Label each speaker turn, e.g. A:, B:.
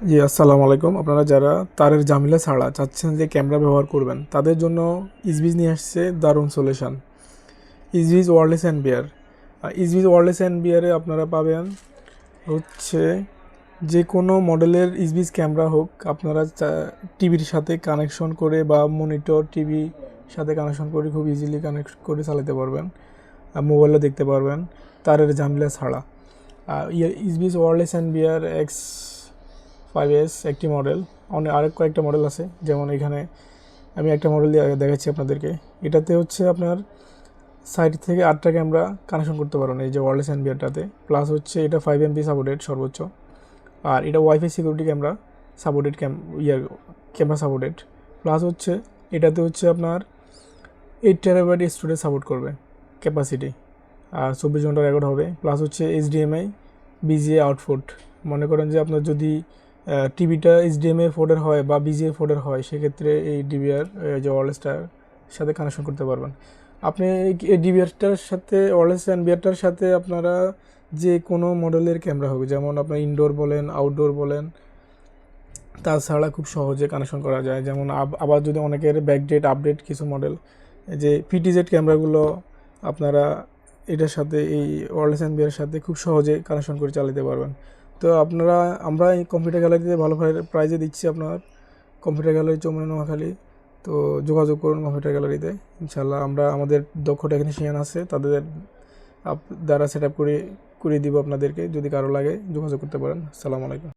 A: জি, আসসালামু আলাইকুম। আপনারা যারা তারের জামিলা ছাড়া চাচ্ছেন যে ক্যামেরা ব্যবহার করবেন, তাদের জন্য ইসবিজ নিয়ে আসছে দারুণ সলিউশন ইসবিজ ওয়ারলেস অ্যান্ড বিয়ার ইসবিজ ওয়ারলেস অ্যান্ড বিয়ারে আপনারা পাবেন হচ্ছে যে কোনো মডেলের ইসবিজ ক্যামেরা হোক, আপনারা টিভির সাথে কানেকশন করে বা মনিটর টিভি সাথে কানেকশন করে খুব ইজিলি কানেক্ট করে চালাতে পারবেন মোবাইলে দেখতে পারবেন তারের জামিলা ছাড়া। ইসবিজ wireless NVR X five S একটি মডেল অনেক আরেক কয়েকটা মডেল আছে। যেমন এখানে আমি একটা মডেল দেখাচ্ছি আপনাদেরকে। এটাতে হচ্ছে আপনার সাইড থেকে আটটা ক্যামেরা কানেকশন করতে পারেন এই যে ওয়ারলেস অ্যান্ড বিয়ারটাতে প্লাস হচ্ছে এটা ফাইভ এমপি সাপোর্টেড সর্বোচ্চ। আর এটা WiFi security camera supported camera camera supported plus হচ্ছে এটাতে হচ্ছে আপনার এইট টেরাবাইট স্টোরেজ সাপোর্ট করবে ক্যাপাসিটি আর চব্বিশ ঘণ্টা রেকর্ড হবে। প্লাস হচ্ছে এইচডিএমআই বিজিএ আউটপুট মনে করেন যে আপনার যদি টিভিটা এইচডিএমআই ফোর্ডের হয় বা বিজিএ ফোর্ডের হয়, সেক্ষেত্রে এই ডিবিআর যে ওয়ারলেসটার সাথে কানেকশন করতে পারবেন। আপনি এই ডিবিআরটার সাথে ওয়ারলেস অ্যান্ড বিআরটার সাথে আপনারা যে কোনো মডেলের ক্যামেরা হবে, যেমন আপনার ইনডোর বলেন আউটডোর বলেন, তাছাড়া খুব সহজে কানেকশন করা যায়। যেমন আবার যদি অনেকের ব্যাকডেট আপডেট কিছু মডেল যে পিটিজেড ক্যামেরাগুলো আপনারা এটার সাথে, এই ওয়ারলেস অ্যান্ড বিয়ারের সাথে খুব সহজে কানেকশন করে চালাতে পারবেন। তো আপনারা, আমরা কম্পিউটার গ্যালারিতে ভালো প্রাইজে দিচ্ছি আপনার। Computer gallery Chowmuhani Noakhali. তো যোগাযোগ করুন কম্পিউটার গ্যালারিতে ইনশাল্লাহ আমরা আমাদের দক্ষ টেকনিশিয়ান আছে, তাদের দ্বারা সেট আপ করে, করিয়ে দিব আপনাদেরকে। যদি কারও লাগে যোগাযোগ করতে পারেন। আসসালামু আলাইকুম।